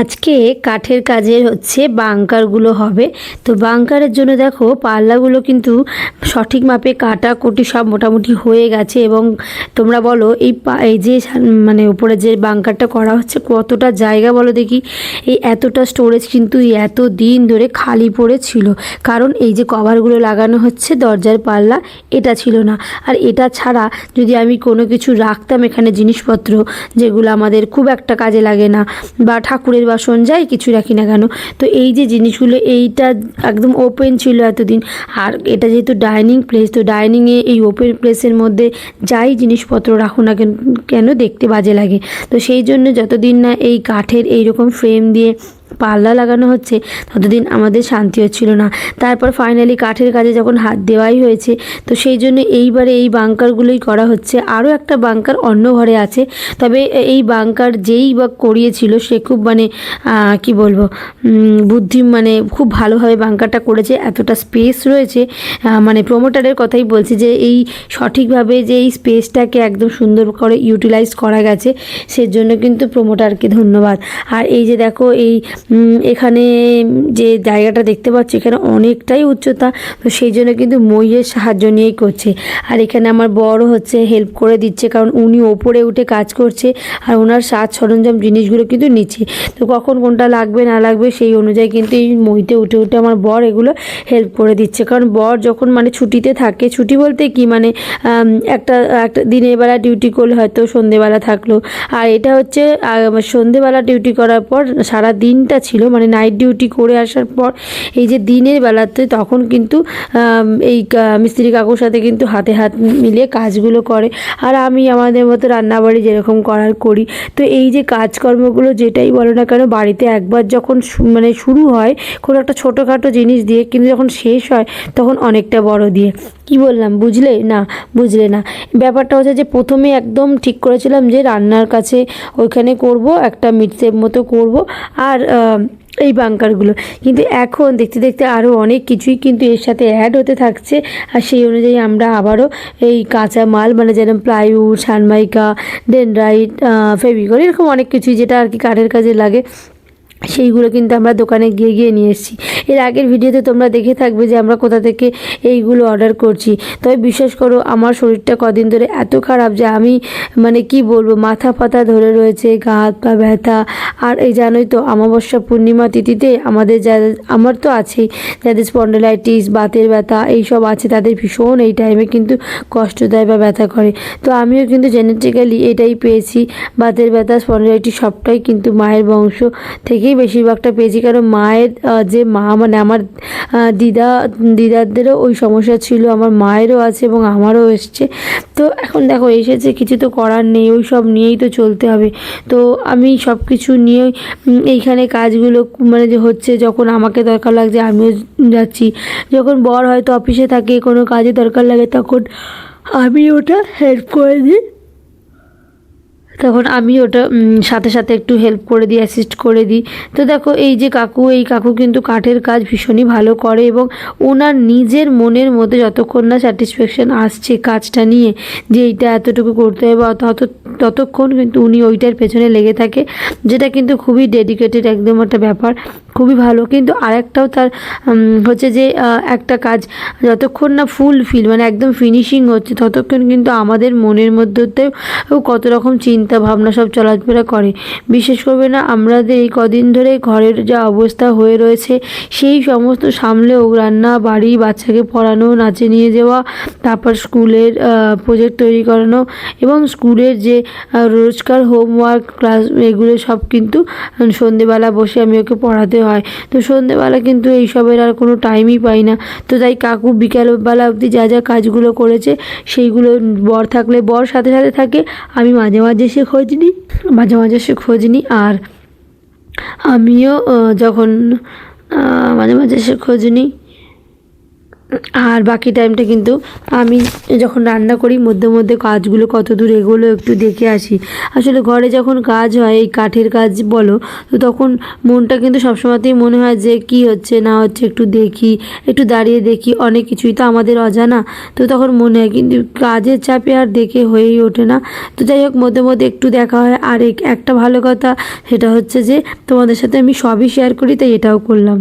আজকে কাঠের কাজের হচ্ছে বাংকারগুলো হবে। তো বাংকারের জন্য দেখো, পাল্লাগুলো কিন্তু সঠিক মাপে কাটা, কুটি সব মোটামুটি হয়ে গেছে এবং তোমরা বলো, এই এই যে মানে উপরে যে বাংকারটা করা হচ্ছে, কতটা জায়গা বলো দেখি। এই এতটা স্টোরেজ কিন্তু এত দিন ধরে খালি পড়ে ছিল কারণ এই যে কভারগুলো লাগানো হচ্ছে, দরজার পাল্লা, এটা ছিল না। আর এটা ছাড়া যদি আমি কোনো কিছু রাখতাম এখানে জিনিসপত্র, যেগুলো আমাদের খুব একটা কাজে লাগে না, বা ঠাকুরের বাসন যাই কিছু রাখি না কেন? তো এই যে জিনিসগুলো, এইটা একদম ওপেন ছিল এতদিন। আর এটা যেহেতু ডাইনিং প্লেস তো ডাইনিংয়ে এই ওপেন প্লেসের মধ্যে যাই জিনিসপত্র রাখো না কেন কেন দেখতে বাজে লাগে। তো সেই জন্য যতদিন না এই কাঠের এইরকম ফ্রেম দিয়ে পাল্লা লাগানো হচ্ছে, ততদিন আমাদের শান্তি হচ্ছিল না। তারপর ফাইনালি কাঠের কাজে যখন হাত দেওয়াই হয়েছে, তো সেই জন্য এইবারে এই বাংকারগুলোই করা হচ্ছে। আরও একটা বাংকার অন্য ঘরে আছে, তবে এই বাংকার যেই বা করিয়েছিল সে খুব মানে কি বলব বুদ্ধি মানে খুব ভালোভাবে বাংকারটা করেছে, এতটা স্পেস রয়েছে। মানে প্রোমোটারের কথাই বলছি যে এই সঠিকভাবে যে এই স্পেসটাকে একদম সুন্দর করে ইউটিলাইজ করা গেছে, সেজন্য কিন্তু প্রোমোটারকে ধন্যবাদ। আর এই যে দেখো, এই এখানে যে জায়গাটা দেখতে পাচ্ছি, এখানে অনেকটাই উচ্চতা, তো সেই জন্য কিন্তু মইয়ের সাহায্য নিয়েই করছে। আর এখানে আমার বড় হচ্ছে হেল্প করে দিচ্ছে, কারণ উনি ওপরে উঠে কাজ করছে, আর ওনার সাজ সরঞ্জাম জিনিসগুলো কিন্তু নিচে তো কখন কোনটা লাগবে, না লাগবে, সেই অনুযায়ী কিন্তু এই মইতে উঠে উঠে আমার বর এগুলো হেল্প করে দিচ্ছে। কারণ বর যখন মানে ছুটিতে থাকে, ছুটি বলতে কি মানে একটা একটা দিনের বেলা ডিউটি করলে হয়তো সন্ধেবেলা থাকল। আর এটা হচ্ছে সন্ধেবেলা ডিউটি করার পর সারা দিনটা ছিল মানে নাইট ডিউটি করে আসার পর, এই যে দিনের বেলাতে তখন কিন্তু এই মিস্ত্রি কাকুর সাথে কিন্তু হাতে হাত মিলিয়ে কাজগুলো করে। আর আমি আমাদের মতো রান্নাবাড়ি যেরকম করার করি। তো এই যে কাজকর্মগুলো যেটাই বলো না কেন, বাড়িতে একবার যখন মানে শুরু হয়, কোনো একটা ছোটোখাটো জিনিস দিয়ে কিন্তু যখন শেষ হয়, তখন অনেকটা বড় দিয়ে। কি বললাম, বুঝলে? না বুঝলে না। ব্যাপারটা হচ্ছে যে প্রথমে একদম ঠিক করেছিলাম যে রান্নার কাছে ওইখানে করব, একটা মিটসের মতো করব। আর এই বাঙ্কারগুলো কিন্তু এখন দেখতে দেখতে আরও অনেক কিছুই কিন্তু এর সাথে অ্যাড হতে থাকছে। আর সেই অনুযায়ী আমরা আবারও এই কাঁচা মাল মানে যেরকম প্লাইউড সানমাইকা ডেনড্রাইট ফেভিকল, এরকম অনেক কিছুই যেটা আর কি কাঠের কাজে লাগে। সেইগুলো কিন্তু আমরা দোকানে গিয়ে গিয়ে নিয়ে এসেছি। এর আগের ভিডিওতে তোমরা দেখে থাকবে যে আমরা কোথা থেকে এইগুলো অর্ডার করছি। তবে বিশ্বাস করো, আমার শরীরটা কদিন ধরে এত খারাপ যে আমি মানে কি বলব, মাথা পাতা ধরে রয়েছে, গা হাত পা ব্যথা। আর এই জানোই তো, অমাবস্যা পূর্ণিমা তিথিতে আমাদের যাদের আমার তো আছেই। যাদের স্পন্ডেলাইটিস বাতের ব্যথা, এইসব আছে, তাদের ভীষণ এই টাইমে কিন্তু কষ্ট দেয় বা ব্যথা করে। তো আমিও কিন্তু জেনেটিক্যালি এটাই পেয়েছি। বাতের ব্যথা স্পন্ডেলাইটিস সবটাই কিন্তু মায়ের বংশ থেকেই বেশিরভাগটা পেয়েছি, কারণ মায়ের যে মা মানে আমার দিদা, দিদাদেরও ওই সমস্যা ছিল, আমার মায়েরও আছে এবং আমারও এসছে। তো এখন দেখো, এসেছে, কিছু তো করার নেই, ওই সব নিয়েই তো চলতে হবে। তো আমি সব কিছু নিয়ে এইখানে কাজগুলো মানে যে হচ্ছে, যখন আমাকে দরকার লাগছে, আমিও যাচ্ছি। যখন বর হয়তো অফিসে থাকে, কোনো কাজে দরকার লাগে, তখন আমি ওটা হেল্প করে দিই। তখন আমি ওটা সাথে সাথে একটু হেল্প করে দিই অ্যাসিস্ট করে দিই। তো দেখো, এই যে কাকু, এই কাকু কিন্তু কাঠের কাজ ভীষণই ভালো করে এবং ওনার নিজের মনের মধ্যে যতক্ষণ না স্যাটিসফ্যাকশান আসছে কাজটা নিয়ে, যে এইটা এতটুকু করতে হবে, অত- ততক্ষণ কিন্তু উনি ওইটার পেছনে লেগে থাকে, যেটা কিন্তু খুবই ডেডিকেটেড একদম একটা ব্যাপার। খুবই ভালো। কিন্তু আরেকটাও তার হচ্ছে যে একটা কাজ, যতক্ষণ না ফুল ফিল মানে একদম ফিনিশিং হচ্ছে, ততক্ষণ কিন্তু আমাদের মনের মধ্যেতেও কত রকম চিন্তা ভাবনা সব চলাফেরা করে। বিশেষ করবে না, আমাদের এই কদিন ধরে ঘরের যা অবস্থা হয়ে রয়েছে, সেই সমস্ত সামলেও রান্না, বাড়ি, বাচ্চাকে পড়ানো, নাচে নিয়ে যাওয়া, তারপর স্কুলের প্রজেক্ট তৈরি করানো এবং স্কুলের যে রোজকার হোমওয়ার্ক ক্লাস এগুলো সব কিন্তু সন্ধেবেলা বসে আমি ওকে পড়াতে হয়। তো সন্ধেবেলা কিন্তু এইসবের আর কোনো টাইমই পাই না। তো তাই কাকু বিকালবেলা অবধি যা যা কাজগুলো করেছে, সেইগুলো বর থাকলে বর, সাথে সাথে থাকে। আমি মাঝে মাঝে সে খোঁজ নিই মাঝে মাঝে সে খোঁজ নিই আর আমিও যখন মাঝে মাঝে সে খোঁজ নিই আর বাকি টাইমটা কিন্তু আমি যখন রান্না করি, মধ্যে মধ্যে কাজগুলো কত দূর এগোলো একটু দেখে আসি। আসলে ঘরে যখন কাজ হয়, এই কাঠের কাজ বলো, তো তখন মনটা কিন্তু সবসময়তেই মনে হয় যে কি হচ্ছে, না হচ্ছে, একটু দেখি, একটু দাঁড়িয়ে দেখি, অনেক কিছুই তো আমাদের অজানা। তো তখন মনে হয় কিন্তু কাজের চাপে আর দেখে হয়েই ওঠে না। তো যাই হোক, মধ্যে মধ্যে একটু দেখা হয়। আর এক- একটা ভালো কথা, সেটা হচ্ছে যে তোমাদের সাথে আমি সবই শেয়ার করি, তাই এটাও করলাম।